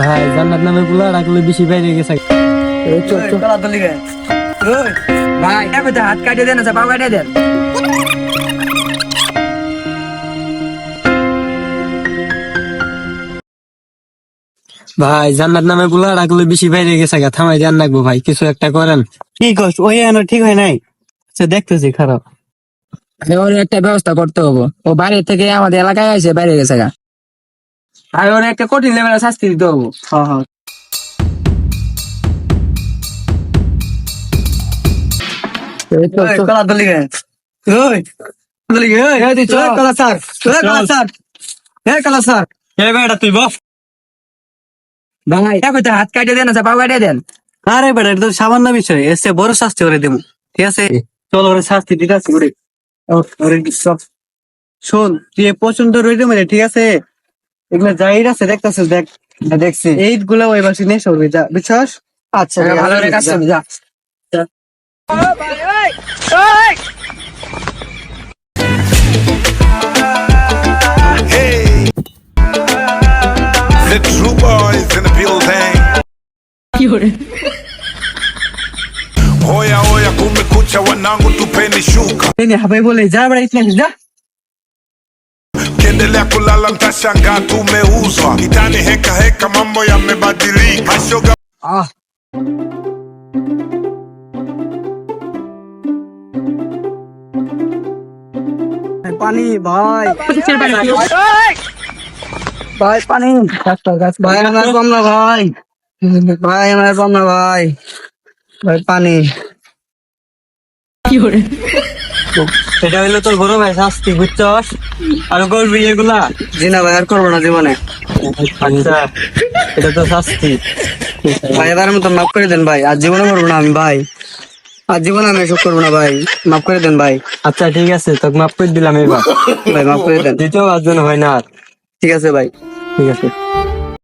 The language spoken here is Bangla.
ভাই জান্নাত নামে গুলা রাখলে বেশি বাইরে গেছে ভাই হাত কাটিয়ে দেন আচ্ছা পা কাটিয়ে দেন। ভাই জান্নাত নামে গুলা রাখলে বেশি বাইরে গেছে গা থামাই দেন রাখব ভাই কিছু একটা করেন। কি কষ্ট ওই এনো ঠিক হয় নাই? সে দেখতেছি খারাপ। ওর একটা ব্যবস্থা করতে হব। ও বাইরে থেকে আমাদের এলাকায় আছে বাইরে গেছে গা আর ওর একটা কঠিন লেভেলের শাস্তি দিতে হব। কলা দলি গে ওই দলি গে এই তুই চল। ওই কলা স্যার ওই কলা স্যার হে কলা স্যার। এ বেটা তুই বস। ভাই এবার তো হাত কাটিয়ে দেন পা কাটিয়ে দেন। আরে বেটা এটা তো সামান্য বিষয় এসে বড় শাস্তি করে দেবো ঠিক আছে? চল ওরে শাস্তি দিতে ওরে ওরে সব। শোন তুই পছন্দ রইতে মানে ঠিক আছে? এগুলো যাই আছে দেখতেছিস দেখ দেখছি এই গুলা ওই বাসি নেই সরবি যা বিশ্বাস আচ্ছা ভালো রে কাজ করবি, যা Hey, the true boys in the building. Hoya hoya, kumekucha wanangu, tupeni shuka, এই হাবাই বলে যা বেড়া ইতনে যা kiendelea kulala mtashangaa tumeuzwa kitani, heka heka, mambo yamebadilika, mashoga আহ পানি ভাই ভাই পানি ভাই আমার কম না ভাই ভাই আমার কম না ভাই ভাই পানি এটা হইল তোর বড় ভাই শাস্তি বুঝছস? আর করবি এগুলা? জি না ভাই আর করব না জীবনে। আচ্ছা এটা তো শাস্তি। ভাই এবার মতো মাফ করে দেন ভাই। আর জীবনে করব না আমি ভাই। আর জীবনে আমি এসব করব না ভাই। মাফ করে দেন ভাই। আচ্ছা ঠিক আছে তোকে মাফ করে দিলাম এবার। ভাই মাফ করে দেন। দ্বিতীয় আর জন্য হয় না আর। ঠিক আছে ভাই। ঠিক আছে।